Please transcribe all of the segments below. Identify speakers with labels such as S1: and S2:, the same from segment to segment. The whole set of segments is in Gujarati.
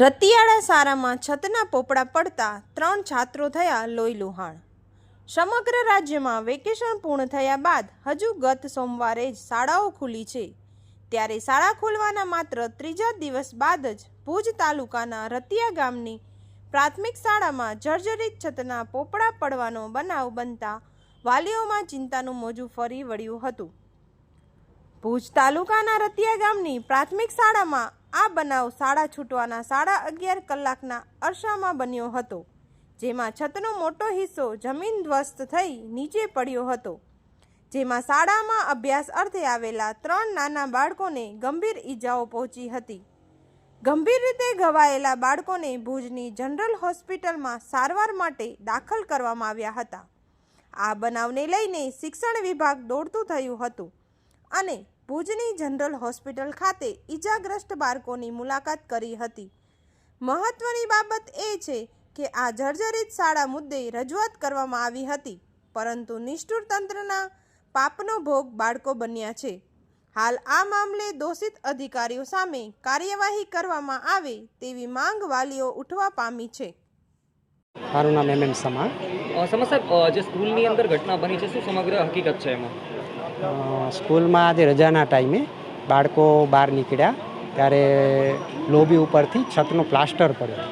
S1: રતિયાળા શાળામાં છતના પોપડા પડતા ત્રણ છાત્રો થયા લોહી લુહાણ. સમગ્ર રાજ્યમાં વેકેશન પૂર્ણ થયા બાદ હજુ ગત સોમવારે જ શાળાઓ ખુલી છે. ત્યારે શાળા ખોલવાના માત્ર ત્રીજા દિવસ બાદ જ ભુજ તાલુકાના રતિયા ગામની પ્રાથમિક શાળામાં જર્જરિત છતના પોપડા પડવાનો બનાવ બનતા વાલીઓમાં ચિંતાનું મોજું ફરી વળ્યું હતું. ભુજ તાલુકાના રતિયા ગામની પ્રાથમિક શાળામાં આ બનાવ શાળા છૂટવાના સાડા અગિયાર કલાકના અરસામાં બન્યો હતો, જેમાં છતનો મોટો હિસ્સો જમીન ધ્વસ્ત થઈ નીચે પડ્યો હતો, જેમાં શાળામાં અભ્યાસ અર્થે આવેલા ત્રણ નાના બાળકોને ગંભીર ઈજાઓ પહોંચી હતી. ગંભીર રીતે ઘવાયેલા બાળકોને ભુજની જનરલ હોસ્પિટલમાં સારવાર માટે દાખલ કરવામાં આવ્યા હતા. આ બનાવને લઈને શિક્ષણ વિભાગ દોડતું થયું હતું અને ભુજની જનરલ હોસ્પિટલ ખાતે ઈજાગ્રસ્ત બાળકોની મુલાકાત કરી હતી. મહત્વની બાબત એ છે કે આ જર્જરિત શાળા મુદ્દે રજૂઆત કરવામાં આવી હતી પરંતુ નિષ્ઠુર તંત્રના પાપનો ભોગ બાળકો બન્યા છે. હાલ આ મામલે દોષિત અધિકારીઓ સામે કાર્યવાહી કરવામાં આવે તેવી માંગ વાલીઓ ઉઠવા પામી છે.
S2: મારું નામ એમ એમ સમા.
S3: સમા સાહેબ જે સ્કૂલની અંદર ઘટના બની છે શું સમગ્ર હકીકત છે એમાં?
S2: સ્કૂલમાં આજે રજાના ટાઈમે બાળકો બહાર નીકળ્યા. ત્યારે લોબી ઉપરથી છતનો પ્લાસ્ટર પડ્યો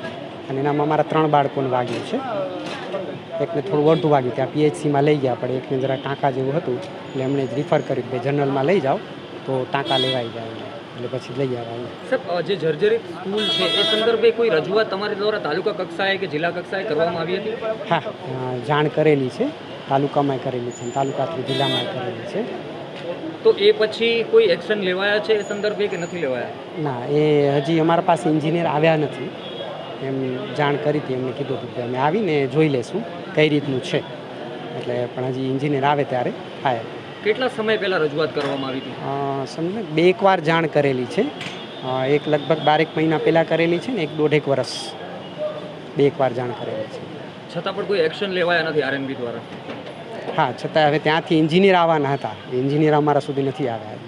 S2: અને એનામાં અમારા ત્રણ બાળકોને વાગ્યું છે. એકને થોડું વધુ વાગ્યું, ત્યાં પીએચસીમાં લઈ ગયા, પણ એકને જરા ટાંકા જેવું હતું. એટલે એમણે જ રિફર કર્યું કે જનરલમાં લઈ જાઓ. તો ટાંકા લેવાઈ જાય. એટલે પછી લઈ
S3: આવવાનું. સર જે જર્જરિત સ્કૂલ છે એ સંદર્ભે કોઈ રજૂઆત તમારી દ્વારા તાલુકા કક્ષાએ કે જિલ્લા કક્ષાએ કરવામાં આવી હતી?
S2: હા જાણ કરેલી છે. તાલુકામાં કરેલી છે તાલુકાથી તાલુકા જિલ્લામાં કરેલી છે.
S3: તો એ પછી કોઈ એક્શન લેવાયા છે એ સંદર્ભે કે નથી લેવાયા?
S2: ના એ હજી અમારા પાસે એન્જિનિયર આવ્યા નથી. એમ જાણ કરી હતી એમને કીધું હતું કે અમે આવીને જોઈ લેશું કઈ રીતનું છે. એટલે પણ હજી એન્જિનિયર આવે ત્યારે થાય.
S3: કેટલા સમય પહેલા રજૂઆત કરવામાં આવી હતી?
S2: સમજો બે એક વાર જાણ કરેલી છે. એક લગભગ બારેક મહિના પહેલાં કરેલી છે ને એક દોઢેક વર્ષ બે એક વાર જાણ કરેલી છે.
S3: છતાં પણ કોઈ એક્શન લેવાયા નથી આરએનબી દ્વારા?
S2: હા છતાં હવે ત્યાંથી એન્જિનિયર આવવાના હતા. એન્જિનિયર અમારા સુધી નથી આવ્યા.